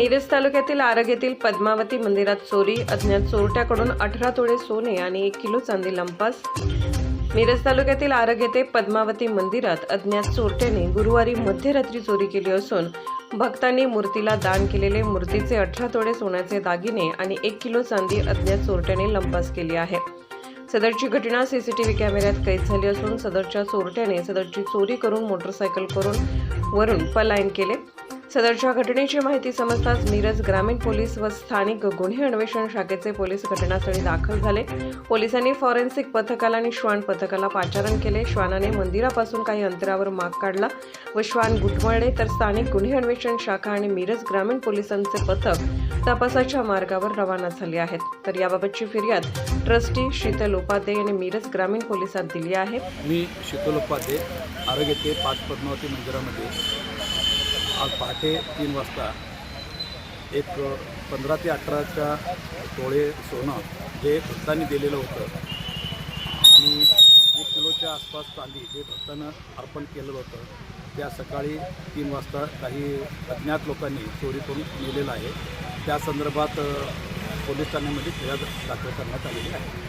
मिरज तालुक्यातील आरग येथील पद्मावती मंदिरात चोरी अज्ञात चोरट्याकडून अठरा तोळे सोने आणि एक किलो चांदी लंपास. मिरज तालुक्यातील आरग येथे पद्मावती मंदिरात अज्ञात चोरट्याने गुरुवारी मध्यरात्री चोरी केली असून भक्तांनी मूर्तीला दान केलेले मूर्तीचे अठरा तोळे सोन्याचे दागिने आणि एक किलो चांदी अज्ञात चोरट्याने लंपास केली आहे. सदरची घटना सीसीटीव्ही कॅमेऱ्यात कैद झाली असून सदरच्या चोरट्याने सदरची चोरी करून मोटरसायकल करून वरून पलायन केले. सदरच्या घटनेची माहिती समजताच मिरज ग्रामीण पोलीस व स्थानिक गुन्हे अन्वेषण शाखेचे पोलीस घटनास्थळी दाखल झाले. पोलिसांनी फॉरेन्सिक पथकाला आणि श्वान पथकाला पाचारण केले. श्वानाने मंदिरापासून काही अंतरावर माग काढला व श्वान गुटमळले. तर स्थानिक गुन्हे अन्वेषण शाखा आणि मिरज ग्रामीण पोलिसांचे पथक तपासाच्या मार्गावर रवाना झाले आहेत. तर याबाबतची फिर्याद ट्रस्टी शीतल उपाध्ये यांनी मिरज ग्रामीण पोलिसात दिली आहे. मी शीतल उपाध्ये आरोग्य ते पाच पद्मावती मंदिरामध्ये आज पहाटे तीन वाजता एक पंधरा ते अठराच्या टोळे सोनं जे भक्तांनी दिलेलं होतं. आणि एक किलोच्या आसपास चांदी जे भक्तानं अर्पण केलेलं होतं. त्या सकाळी तीन वाजता काही अज्ञात लोकांनी चोरी करून नेलेलं आहे. त्या संदर्भात पोलीस ठाण्यामध्ये फिर्याद दाखल करण्यात आलेली आहे.